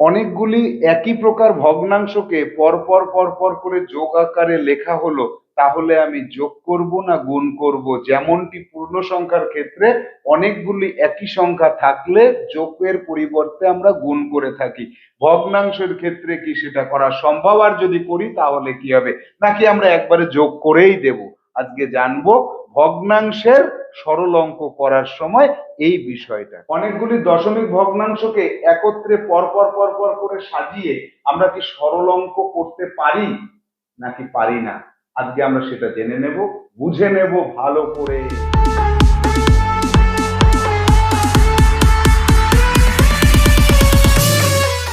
অনেকগুলি একই প্রকার ভগ্নাংশকে পরপর পরপর করে যোগ আকারে লেখা হলো, তাহলে আমি যোগ করব না গুণ করব? যেমনটি পূর্ণ সংখ্যার ক্ষেত্রে অনেকগুলি একই সংখ্যা থাকলে যোগের পরিবর্তে আমরা গুণ করে থাকি। ভগ্নাংশের ক্ষেত্রে কি সেটা করা সম্ভব? আর যদি করি, তাহলে কি হবে? নাকি আমরা একবারে যোগ করেই দেব? আজকে জানব ভগ্নাংশের সরল অঙ্ক করার সময় এই বিষয়টা। অনেকগুলি দশমিক ভগ্নাংশকে একত্রে পরপর পরপর করে সাজিয়ে আমরা কি সরল অঙ্ক করতে পারি নাকি পারি না? আজকে আমরা সেটা জেনে নেব, বুঝে নেব ভালো করে।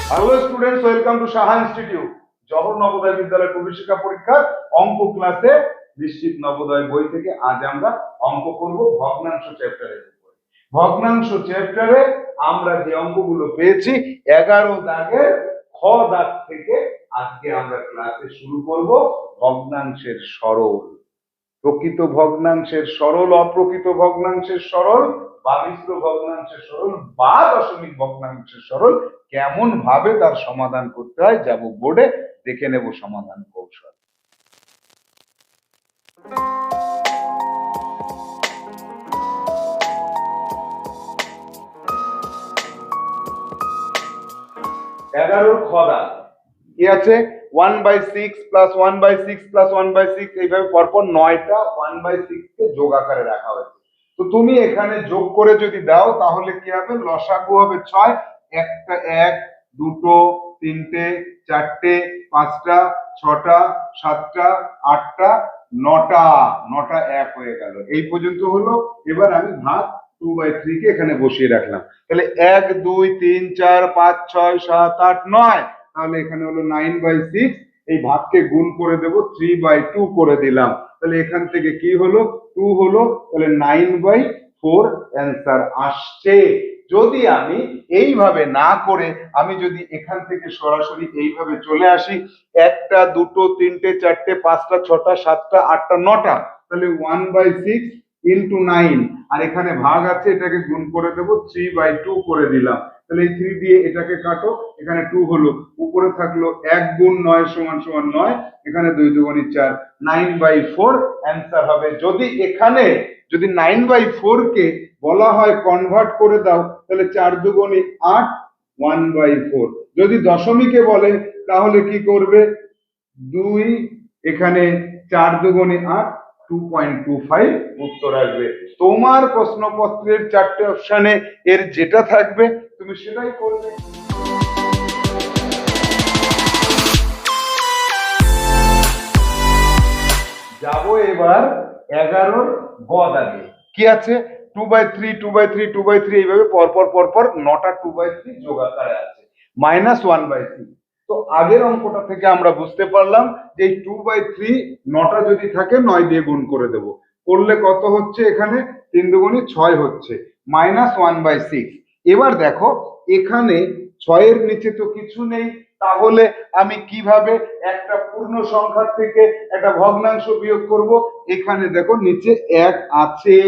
Hello students welcome to Saha Institute Jawahar Navodaya Vidyalaya প্রবেশিকা পরীক্ষার অঙ্ক ক্লাসে নিশ্চিত নবোদয় বই থেকে আজ আমরা অঙ্ক করব ভগ্নাংশ চ্যাপ্টারের উপরে। ভগ্নাংশ চ্যাপ্টারে আমরা যে অঙ্কগুলো পেয়েছি, এগারো দাগের খ দাগ থেকে আজকে আমরা ক্লাসে শুরু করব ভগ্নাংশের সরল। প্রকৃত ভগ্নাংশের সরল, অপ্রকৃত ভগ্নাংশের সরল বা মিশ্র ভগ্নাংশের সরল, বা দশমিক ভগ্নাংশের সরল কেমন ভাবে তার সমাধান করতে হয়, যাব বোর্ডে দেখে নেব সমাধান কৌশল। এগারোর খদা কি আছে? One by six plus one by six plus one by six এইভাবে পরপর নয়টা ওয়ান বাই সিক্স কে যোগ আকারে রাখা হয়েছে। তো তুমি এখানে যোগ করে যদি দাও, তাহলে কি হবে? লসাগু হবে ছয়, একটা এক, দুটো তিনটে, চারটে, পাঁচটা, ছটা, সাতটা, আটটা, নটা। নটা এক হয়ে গেল। এই পর্যন্ত হলো। এবার আমি ভাগ টু বাই থ্রি কে এখানে বসিয়ে রাখলাম। তাহলে এক, দুই, তিন, চার, পাঁচ, ছয়, সাত, আট, নয়। তাহলে এখানে হলো নাইন বাই সিক্স এই ভাগকে গুণ করে দেব থ্রি বাই টু করে দিলাম। তাহলে এখান থেকে কি হলো? টু হলো। তাহলে নাইন বাই ফোর অ্যান্সার আসছে। যদি আমি এইভাবে না করে আমি যদি এখান থেকে সরাসরি এইভাবে চলে আসি, একটা, দুটো, তিনটে, চারটে, পাঁচটা, ছটা, সাতটা, আটটা, নটা, তাহলে one by six into nine আর এখানে ভাগ আছে, এটাকে গুণ করে দেবো থ্রি বাই টু করে দিলাম। তাহলে এই থ্রি দিয়ে এটাকে কাটো, এখানে টু হলো। উপরে থাকল এক গুণ নয় সমান সমান নয়, এখানে দুই দুগুণি চার। নাইন বাই ফোর অ্যান্সার হবে। যদি এখানে, যদি নাইন বাই ফোর কে বলা হয় কনভার্ট করে দাও, তাহলে চার দুগুণি আট ওয়ান বাই ফোর যদি দশমিকে বলে, তাহলে কি করবে? দুই, এখানে চার দুগুণে আট টু পয়েন্ট টু ফাইভ উত্তর আসবে। তোমার প্রশ্নপত্রের চারটে অপশানে এর যেটা থাকবে, তুমি সেটাই করবে। যাব এবার এগারোর গ দাগে কি আছে? Two by three two by three two by three এইভাবে পরপর পরপর নটা টু বাই থ্রি যোগাকারে আছে। মাইনাস ওয়ান বাই থ্রি তো আগের অঙ্কটা থেকে আমরা বুঝতে পারলাম যে টু বাই থ্রি নটা যদি থাকে, নয় দিয়ে গুণ করে দেব। করলে কত হচ্ছে এখানে? তিন দুগুণি ছয় হচ্ছে। মাইনাস ওয়ান বাই সিক্স এবার দেখো, এখানে ছয়ের নিচে তো কিছু নেই। তাহলে আমি কীভাবে একটা পূর্ণ সংখ্যার থেকে একটা ভগ্নাংশ বিয়োগ করব? এখানে দেখো, নিচে এক আছে।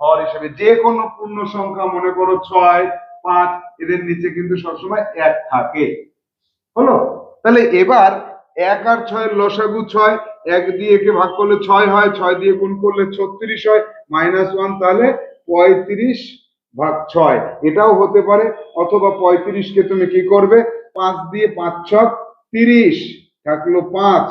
হর হিসেবে যে কোনো পূর্ণ সংখ্যা, মনে করো ছয়, পাঁচ, এদের নিচে কিন্তু সবসময় এক থাকে। হলো? তাহলে এবার এক আর ছয়ের লসাগু ছয়, এক দিয়ে একে ভাগ করলে ছয় হয়, ছয় দিয়ে গুণ করলে ছত্রিশ হয় মাইনাস ওয়ান তাহলে পঁয়ত্রিশ ভাগ ছয়। এটাও হতে পারে, অথবা পঁয়ত্রিশকে তুমি কি করবে? পাঁচ দিয়ে পাঁচ ছক তিরিশ থাকল পাঁচ,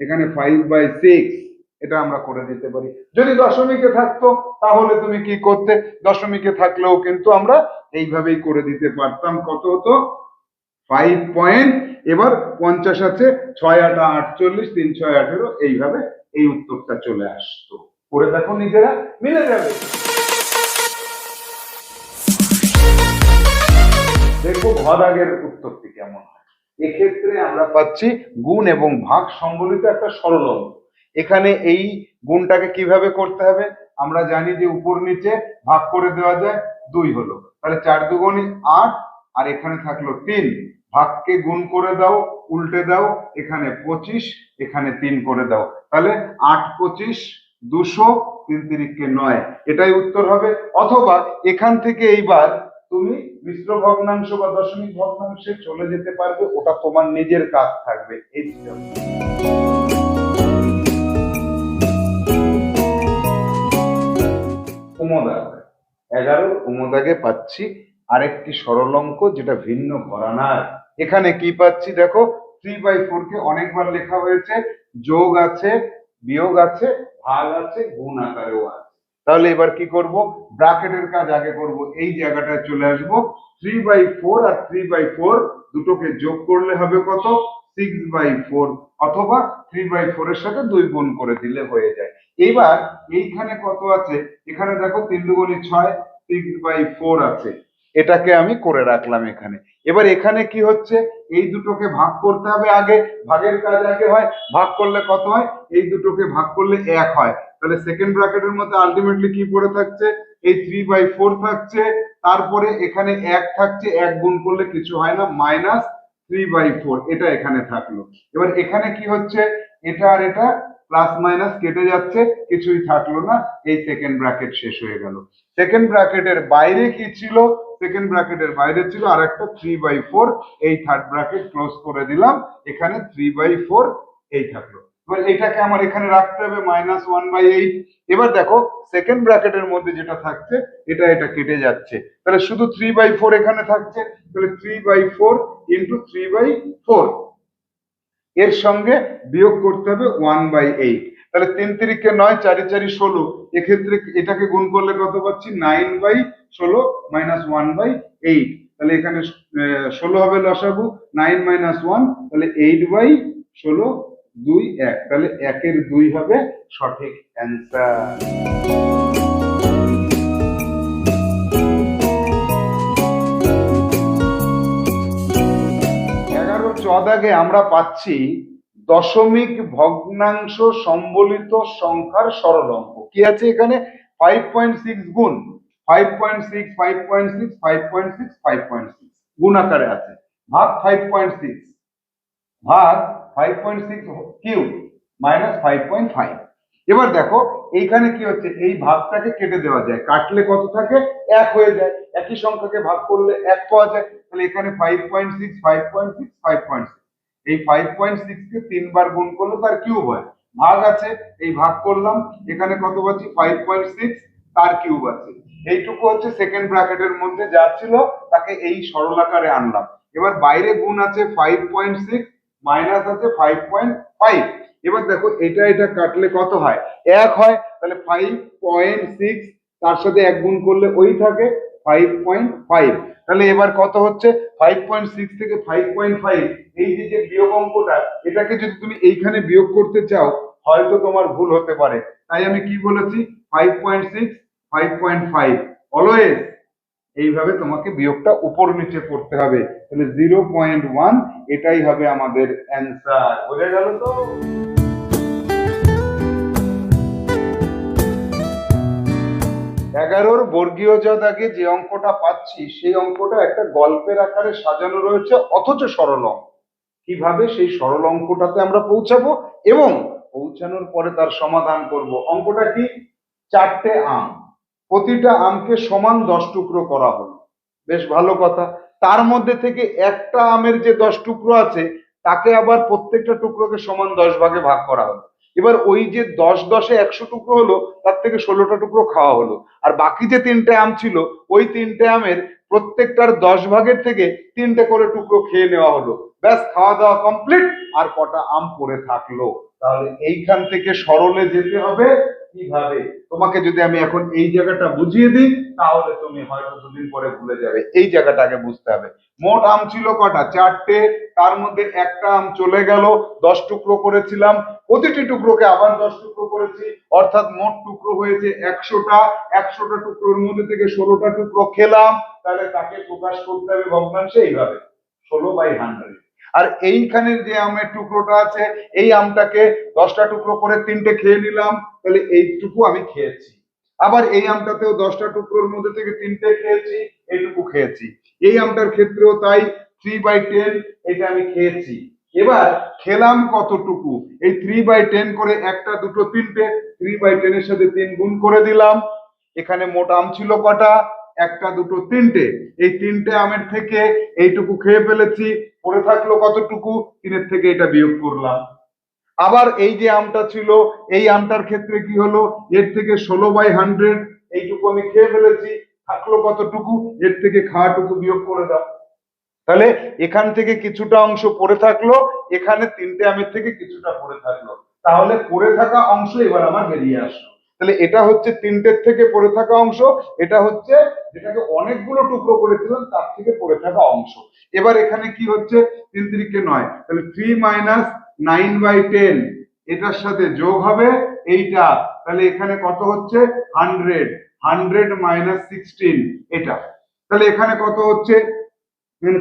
এখানে ফাইভ বাই সিক্স এটা আমরা করে দিতে পারি। যদি দশমিকে থাকতো, তাহলে তুমি কি করতে? দশমিকে থাকলেও কিন্তু আমরা এইভাবেই করে দিতে পারতাম। কত হতো? ফাইভ পয়েন্ট এবার পঞ্চাশ আছে, ছয় আটা, আটচল্লিশ, তিন, ছয়, আঠেরো, এইভাবে এই উত্তরটা চলে আসতো। করে দেখো নিজেরা, মিলে যাবে। দেখো ভদাগের উত্তরটি কেমন এক্ষেত্রে আমরা পাচ্ছি গুণ এবং ভাগ সম্বলিত একটা সরল এখানে এই গুণটাকে কীভাবে করতে হবে? আমরা জানি যে উপর নিচে ভাগ করে দেওয়া যায়, দুই হলো। তাহলে চার দুগুণে আট আর এখানে থাকল তিন। ভাগকে গুণ করে দাও, উল্টে দাও, এখানে পঁচিশ, এখানে তিন করে দাও। তাহলে আট পঁচিশ, দুশো, তিন তিরিখকে নয়। এটাই উত্তর হবে। অথবা এখান থেকে এইবার তুমি মিশ্র ভগ্নাংশ বা দশমিক ভগ্নাংশে চলে যেতে পারবে, ওটা তোমার নিজের কাজ থাকবে। এই উমদাগ। এগারো, উমদাগে পাচ্ছি। আরেকটি সরল অঙ্ক যেটা ভিন্ন ঘরানার এখানে কি পাচ্ছি দেখো? থ্রি বাই ফোর কে অনেকবার লেখা হয়েছে। যোগ আছে, বিয়োগ আছে, ভাগ আছে, গুণ আকারেও আছে। তাহলে এবার কি করব? ব্র্যাকেটের কাজ আগে করব। এই জায়গাটায় চলে আসব। থ্রি বাই ফোর আর থ্রি বাই ফোর দুটোকে যোগ করলে হবে কত? সিক্স বাই ফোর অথবা থ্রি বাই ফোর এর সাথে দুই গুণ করে দিলে হয়ে যায়। এবার এইখানে কত আছে? এখানে দেখো তিন দুগুণে ছয় সিক্স বাই ফোর আছে। এটাকে আমি করে রাখলাম এখানে। এবার এখানে কি হচ্ছে? এই দুটোকে ভাগ করতে হবে আগে। ভাগের কাজ আগে হয়, ভাগ করলে কত হয়? এই দুটোকে ভাগ করলে এক হয়। তাহলে সেকেন্ড ব্র্যাকেটের মধ্যে আলটিমেটলি কি পড়ে থাকছে? এই থ্রি বাই ফোর থাকছে। তারপরে এখানে এক থাকছে, এক গুণ করলে কিছু হয় না মাইনাস থ্রি বাই ফোর এটা এখানে থাকল। এবার এখানে কি হচ্ছে? এটা আর এটা প্লাস মাইনাস কেটে যাচ্ছে, কিছুই থাকল না, এই সেকেন্ড ব্র্যাকেট শেষ হয়ে গেল। সেকেন্ড ব্র্যাকেটের বাইরে কি ছিল? সেকেন্ড ব্র্যাকেটের বাইরে ছিল আর একটা থ্রি বাই ফোর এই থার্ড ব্র্যাকেট ক্লোজ করে দিলাম, এখানে থ্রি বাই ফোর এই থাকল। এবার এটাকে আমার এখানে রাখতে হবে মাইনাস ওয়ান বাই এইট এবার দেখো সেকেন্ড ব্র্যাকেটের মধ্যে যেটা থাকছে, এটা এটা কেটে যাচ্ছে। তাহলে শুধু থ্রি বাই ফোর এখানে থাকছে, তাহলে three by four into three by four এর সঙ্গে বিয়োগ করতে হবে ওয়ান বাই এইট তাহলে তিন তিরিকে নয়, চারি চারি ষোলো। এক্ষেত্রে এটাকে গুণ করলে কত পাচ্ছি? নাইন বাই ষোলো মাইনাস ওয়ান বাই এইট তাহলে এখানে ষোলো হবে লসাগু নাইন মাইনাস ওয়ান তাহলে এইট বাই ষোলো, দুই এক। তাহলে একের দুই হবে সঠিক অ্যান্সার চদাগে আমরা পাচ্ছি দশমিক ভগ্নাংশ সম্বলিত সংখ্যার সরল অঙ্ক কি আছে এখানে? ফাইভ পয়েন্ট সিক্স গুণ। Five point six five point six five point six five point six গুণ আকারে আছে। ভাগ ফাইভ পয়েন্ট সিক্স ভাগ five point six cube minus five point five এবার দেখো, এইখানে কি হচ্ছে? এই ভাগটাকে কেটে দেওয়া যায়। কাটলে কত থাকে? এক হয়ে যায়। একই সংখ্যাকে ভাগ করলে এক পাওয়া যায়। তাহলে এখানে five point six five point six five point six এই ফাইভ পয়েন্ট সিক্স কে তিনবার গুণ করলে তার কিউব হয়। ভাগ আছে, এই ভাগ করলাম, এখানে কত পাচ্ছি? ফাইভ পয়েন্ট সিক্স তার কিউব আছে। এইটুকু হচ্ছে সেকেন্ড ব্র্যাকেটের মধ্যে যা ছিল, তাকে এই সরল আকারে আনলাম। এবার বাইরে গুণ আছে ফাইভ পয়েন্ট সিক্স মাইনাস আছে ফাইভ পয়েন্ট ফাইভ এবার দেখো, এটা এটা কাটলে কত হয়? এক হয়, তাহলে ফাইভ পয়েন্ট সিক্স তার সাথে এক গুণ করলে ওই থাকে। ফাইভ পয়েন্ট ফাইভ তাহলে এবার কত হচ্ছে? ফাইভ পয়েন্ট সিক্স থেকে ফাইভ পয়েন্ট ফাইভ এই যে যে বিয়োগ অঙ্কটা, এটাকে যদি তুমি এইখানে বিয়োগ করতে চাও, হয়তো তোমার ভুল হতে পারে। তাই আমি কি বলেছি? Five point six five point five always এইভাবে তোমাকে বিয়োগটা উপর নিচে করতে হবে। তাহলে জিরো পয়েন্ট ওয়ান এটাই হবে আমাদের অ্যান্সার বোঝা গেল তো? এগারোর বর্গীয় আগে যে অঙ্কটা পাচ্ছি, সেই অঙ্কটা একটা গল্পের আকারে সাজানো রয়েছে, অথচ সরল অঙ্ক। কীভাবে সেই সরল অঙ্কটাতে আমরা পৌঁছাবো এবং পৌঁছানোর পরে তার সমাধান করব? অঙ্কটা কি? চারটে আম। প্রতিটা আমকে সমান দশ টুকরো করা হলো। বেশ ভালো কথা। তার মধ্যে থেকে একটা আমের যে দশ টুকরো আছে, তাকে আবার প্রত্যেকটা টুকরোকে সমান দশ ভাগে ভাগ করা হলো। এবার ওই যে দশ দশে একশো টুকরো হলো, তার থেকে ষোলোটা টুকরো খাওয়া হলো। আর বাকি যে তিনটে আম ছিল, ওই তিনটে আমের প্রত্যেকটার দশ ভাগের থেকে তিনটে করে টুকরো খেয়ে নেওয়া হলো। ব্যাস খাওয়া দাওয়া কমপ্লিট আর কটা আম পড়ে থাকল। তাহলে এইখান থেকে সরলে যেতে হবে কীভাবে? তোমাকে যদি আমি এখন এই জায়গাটা বুঝিয়ে দিই, তাহলে তুমি হয়তো দুদিন পরে ভুলে যাবে। এই জায়গাটা আগে বুঝতে হবে। মোট আম ছিল কটা? চারটে। তার মধ্যে একটা আম চলে গেল। দশ টুকরো করেছিলাম। প্রতিটি টুকরোকে আবার দশ টুকরো করেছি। অর্থাৎ মোট টুকরো হয়েছে একশোটা। একশোটা টুকরোর মধ্যে থেকে ষোলোটা টুকরো খেলাম। তাহলে তাকে প্রকাশ করতে হবে ভগ্নাংশে এইভাবে। ষোলো বাই হান্ড্রেড আর এইখানের যে আমের টুকরোটা আছে, এই আমটাকে দশটা টুকরো করে তিনটে খেয়ে নিলাম, তাহলে এইটুকু আমি খেয়েছি। আবার এই আমটাতেও দশটা টুকরোর মধ্যে থেকে তিনটে খেয়েছি, এইটুকু খেয়েছি। এই আমটার ক্ষেত্রেও তাই থ্রি বাই টেন এটা আমি খেয়েছি। এবার খেলাম কতটুকু? এই থ্রি বাই টেন করে একটা, দুটো, তিনটে থ্রি বাই টেনের সাথে তিন গুণ করে দিলাম। এখানে মোট আম ছিল কটা? একটা, দুটো, তিনটে। এই তিনটে আমের থেকে এইটুকু খেয়ে ফেলেছি, পড়ে থাকল কতটুকু? তিনের থেকে এটা বিয়োগ করলাম। আবার এই যে আমটা ছিল, এই আমটার ক্ষেত্রে কি হলো? এর থেকে ষোলো বাই হান্ড্রেড, এইটুকু আমি খেয়ে ফেলেছি, থাকল কতটুকু? এর থেকে খাওয়াটুকু বিয়োগ করে দাও। তাহলে এখান থেকে কিছুটা অংশ পড়ে থাকল, এখানে তিনটে আমের থেকে কিছুটা পড়ে থাকল। তাহলে পড়ে থাকা অংশ এবার আমার বেরিয়ে আসলো। তাহলে এটা হচ্ছে তিনটের থেকে পড়ে থাকা অংশ, এটা হচ্ছে যেটাকে অনেকগুলো টুকরো করেছিলাম তার থেকে পড়ে থাকা অংশ। এবার এখানে কি হচ্ছে? তিন তিরিকে নয়। তাহলে three minus nine by ten এটার সাথে যোগ হবে এইটা। তাহলে এখানে কত হচ্ছে? হান্ড্রেড হান্ড্রেড মাইনাস সিক্সটিন এটা। তাহলে এখানে কত হচ্ছে?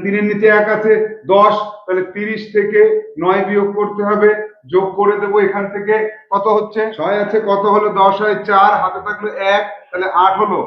তিনের নিচে এক আছে, দশ। তাহলে তিরিশ থেকে নয় বিয়োগ করতে হবে। যোগ করে দেবো এখান থেকে। কত হচ্ছে? ছয় আছে, কত হলো? দশ হয় চার, হাতে থাকল এক, তাহলে আট হলো।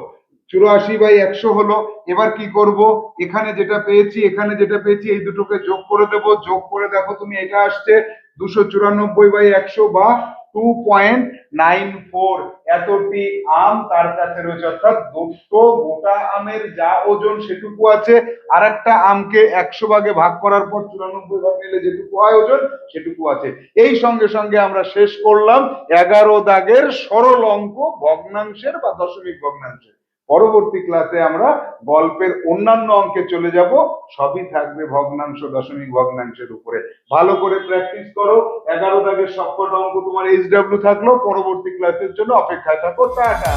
চুরাশি বাই একশো হলো। এবার কি করব? এখানে যেটা পেয়েছি, এখানে যেটা পেয়েছি, এই দুটোকে যোগ করে দেবো। যোগ করে দেখো তুমি, এটা আসছে দুশো চুরানব্বই বাই একশো বা টু পয়েন্ট নাইন ফোর এতটি আম তার কাছে রয়েছে, অর্থাৎ দুটো গোটা আমের যা ওজন সেটুকু আছে আর একটা আমকে একশো ভাগে ভাগ করার পর চুরানব্বই ভাগ নিলে যেটুকু হয় ওজন, সেটুকু আছে। এই সঙ্গে সঙ্গে আমরা শেষ করলাম এগারো দাগের সরল অঙ্ক ভগ্নাংশের বা দশমিক ভগ্নাংশের। পরবর্তী ক্লাসে আমরা গল্পের অন্যান্য অঙ্কে চলে যাব। সবই থাকবে ভগ্নাংশ, দশমিক ভগ্নাংশের উপরে। ভালো করে প্র্যাকটিস করো। এগারো দাগের সবকটা অঙ্ক তোমার এইচ ডাব্লিউ থাকল। পরবর্তী ক্লাসের জন্য অপেক্ষায় থাকো। টাটা!